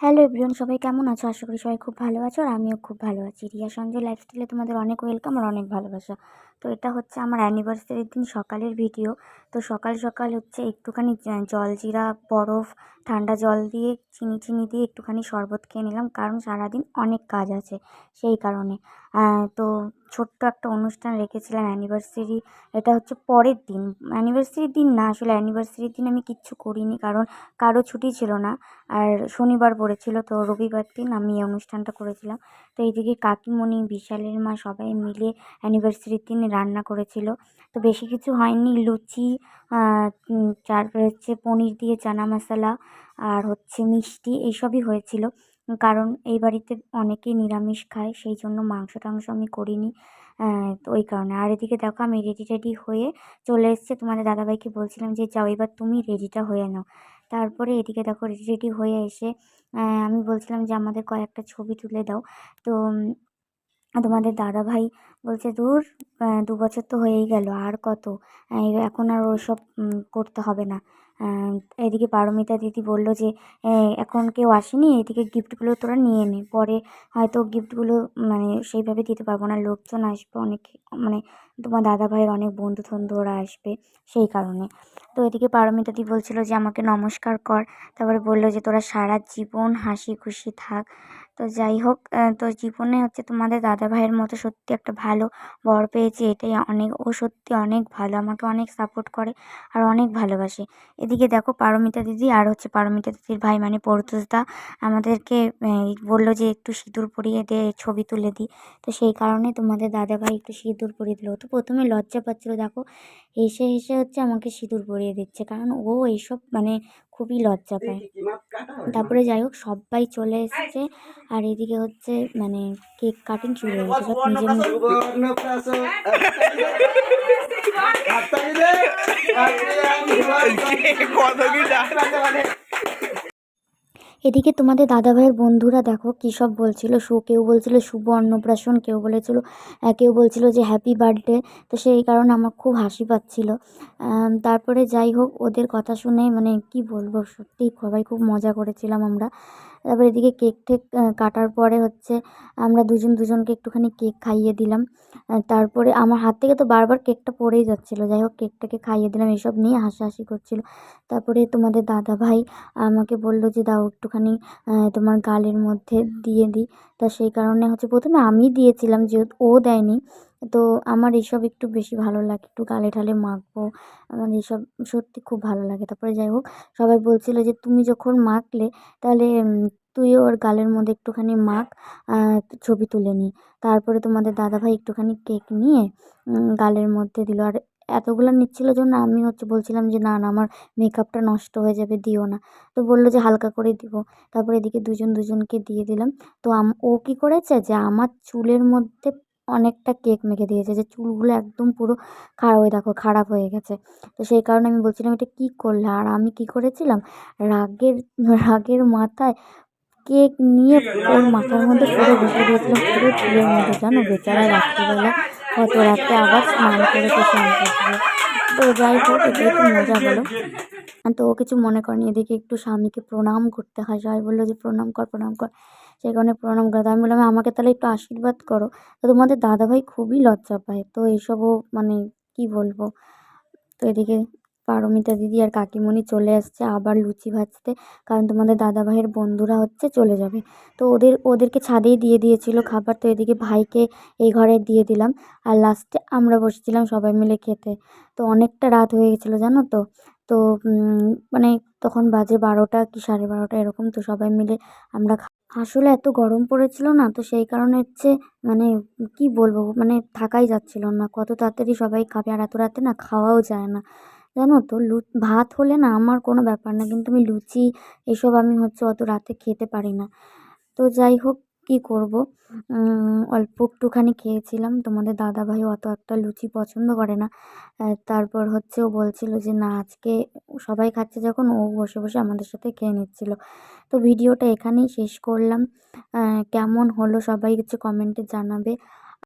Hello everyone সবাই কেমন আছো? আশা করি সবাই খুব ভালো আছো আর আমিও খুব ভালো আছি। রিয়া সঞ্জয় লাইফস্টাইলে তোমাদের অনেক ওয়েলকাম আর অনেক ভালোবাসা। তো এটা হচ্ছে আমার অ্যানিভার্সারির দিন, সকালের ভিডিও তো সকাল সকাল হচ্ছে একটুখানি জলজিরা বরফ, ঠান্ডা জল দিয়ে চিনি চিনি দিয়ে একটুখানি শরবত খেয়ে নিলাম, কারণ সারাদিন অনেক কাজ আছে সেই কারণে। তো ছোট্ট একটা অনুষ্ঠান রেখেছিলাম অ্যানিভার্সারি এটা হচ্ছে পরের দিন। অ্যানিভার্সারির দিন না, আসলে অ্যানিভার্সারির দিন আমি কিচ্ছু করিনি, কারণ কারও ছুটি ছিল না। আর শনিবার পড়েছিল, তো রবিবার দিন আমি এই অনুষ্ঠানটা করেছিলাম। তো এইদিকে কাকিমণি, বিশালের মা সবাই মিলে অ্যানিভার্সারির দিন রান্না করেছিল। তো বেশি কিছু হয়নি। লুচি তারপরে হচ্ছে পনির দিয়ে চানা মশলা আর হচ্ছে মিষ্টি এইসবই হয়েছিল। কারণ এই বাড়িতে অনেকেই নিরামিষ খায়, সেই জন্য মাংস টাংস আমি করিনি তো ওই কারণে। আর এদিকে দেখো, আমি রেডি রেডি হয়ে চলে এসেছে। তোমাদের দাদাভাইকে বলছিলাম যে, যাও এবার তুমি রেডিটা হয়ে নাও। তারপরে এদিকে দেখো রেডি রেডি হয়ে এসে আমি বলছিলাম যে, আমাদের কয়েকটা ছবি তুলে দাও। তো তোমাদের দাদাভাই বলছে ধুর দু বছর তো হয়েই গেল, আর কত? এখন আর ওসব করতে হবে না। এদিকে পারমিতা দিদি বলল যে এখন কেউ আসেনি, এদিকে গিফটগুলো তোরা নিয়ে নে। পরে হয়তো গিফটগুলো মানে সেইভাবে দিতে পারব না। লোকজন আসবে অনেক মানে তোমার দাদাভাইয়ের অনেক বন্ধু টন্ধু ওরা আসবে সেই কারণে। তো এদিকে পারমিতা দি বলছিল যে, আমাকে নমস্কার কর। তারপরে বলল যে, তোরা সারা জীবন হাসি খুশি থাক তো যাই হোক তো জীবনে হচ্ছে তোমাদের দাদা ভাইয়ের মতো সত্যি একটা ভালো বর পেয়েছি, এটাই অনেক, ও সত্যি অনেক ভালো, আমাকে অনেক সাপোর্ট করে আর অনেক ভালোবাসে। এদিকে দেখো পারমিতা দিদি আর হচ্ছে পারমিতা দিদির ভাই মানে পরতুসদা আমাদেরকে বলল যে একটু সিঁদুর পরিয়ে দে, ছবি তুলে দিই তো সেই কারণে তোমাদের দাদা ভাই একটু সিঁদুর পরিয়ে দিল। তো প্রথমে লজ্জা পাচ্ছিলো, দেখো, হেসে হেসে হচ্ছে আমাকে সিঁদুর পরিয়ে দিচ্ছে। কারণ ও এইসব মানে খুবই লজ্জা পায়। তারপরে যাই হোক সবাই চলে এসেছে। আর এদিকে হচ্ছে মানে কেক কাটিং চলে গেছে। নিজে কত কি জানে? এদিকে তোমাদের দাদাভাইয়ের বন্ধুরা দেখো কী সব বলছিল। সু কেউ বলছিল, শুভ অন্নপ্রাশন, কেউ বলেছিল কেউ বলছিল যে হ্যাপি বার্থডে তো সেই কারণে আমার খুব হাসি পাচ্ছিল। তারপরে যাই হোক, ওদের কথা শুনে মানে কি বলব, সত্যিই সবাই খুব মজা করেছিলাম আমরা। তারপরে এদিকে কেক টেক কাটার পরে হচ্ছে আমরা দুজন দুজনকে একটুখানি কেক খাইয়ে দিলাম। তারপরে আমার হাত থেকে তো বারবার কেকটা পড়েই যাচ্ছিল। যাই হোক, কেকটাকে খাইয়ে দিলাম, এসব নিয়ে হাসাহাসি করছিল। তারপরে তোমাদের দাদাভাই আমাকে বলল যে, দাও একটুখানি তোমার গালের মধ্যে দিয়ে দিই। তা সেই কারণে হচ্ছে প্রথমে আমি দিয়েছিলাম, যেহেতু ও দেয়নি। তো আমার এইসব একটু বেশি ভালো লাগে। একটু গালে ঠালে মাখবো। আমার এইসব সত্যি খুব ভালো লাগে। তারপরে যাই হোক, সবাই বলছিল যে, তুমি যখন মাখলে, তাহলে তুইও ওর গালের মধ্যে একটুখানি মাখ ছবি তুলে নিই তারপরে তোমাদের দাদাভাই একটুখানি কেক নিয়ে গালের মধ্যে দিল। আর এতগুলো নিচ্ছিল জন্য আমি হচ্ছে বলছিলাম যে, না না, আমার মেকআপটা নষ্ট হয়ে যাবে, দিও না। তো বলল যে, হালকা করে দিব। তারপরে এদিকে দুজন দুজনকে দিয়ে দিলাম। তো ও কী করেছে যে, আমার চুলের মধ্যে অনেকটা কেক মেখে দিয়েছে যে চুলগুলো একদম পুরো খারাপ হয়ে, দেখো খারাপ হয়ে গেছে। তো সেই কারণে আমি বলছিলাম, এটা কী করলে? আর আমি কী করেছিলাম? রাগের রাগের মাথায় কেক নিয়ে ওর মাথার মধ্যে পুরো বসে দিয়েছিলাম, পুরো চুলের মধ্যে, জানো? বেচারা রাত্রিবেলা কত রাতে আবার স্নান করে স্নান করছিল তো যাই হোক, এটাই তো মজা হলো তো ও কিছু মনে করেনি। এদিকে একটু স্বামীকে প্রণাম করতে হয়। সবাই বলল যে, প্রণাম কর প্রণাম কর। সেই কারণে প্রণাম করে আমি বললাম, আমাকে তাহলে একটু আশীর্বাদ করো। তো তোমাদের দাদাভাই খুবই লজ্জা পায়। তো এইসবও মানে কি বলব? তো এদিকে পারমিতা দিদি আর কাকিমণি চলে আসছে আবার লুচি ভাজতে। কারণ তোমাদের দাদাভাইয়ের বন্ধুরা হচ্ছে চলে যাবে। তো ওদের, ওদেরকে ছাদেই দিয়ে দিয়েছিল খাবার। তো এদিকে ভাইকে এই ঘরে দিয়ে দিলাম। আর লাস্টে আমরা বসেছিলাম সবাই মিলে খেতে। তো অনেকটা রাত হয়ে গেছিল জানো তো? তো মানে তখন বাজে বারোটা কি সাড়ে বারোটা এরকম। তো সবাই মিলে আমরা আসলে এত গরম পড়েছিল না, তো সেই কারণে হচ্ছে মানে কি বলব মানে থাকাই যাচ্ছিল না। কত তাড়াতাড়ি সবাই খাবে আর এত রাতে না খাওয়াও যায় না। জানো তো, লু, ভাত হলে না আমার কোনো ব্যাপার না, কিন্তু আমি লুচি এসব আমি হচ্ছে অত রাতে খেতে পারি না। তো যাই হোক কী করব? অল্প একটুখানি খেয়েছিলাম। তোমাদের দাদাভাই অত একটা লুচি পছন্দ করে না। তারপর হচ্ছে ও বলছিল যে, না, আজকে সবাই খাচ্ছে যখন। ও বসে বসে আমাদের সাথে খেয়ে নিচ্ছিল। তো ভিডিওটা এখানেই শেষ করলাম। কেমন হলো সবাই হচ্ছে কমেন্টে জানাবে।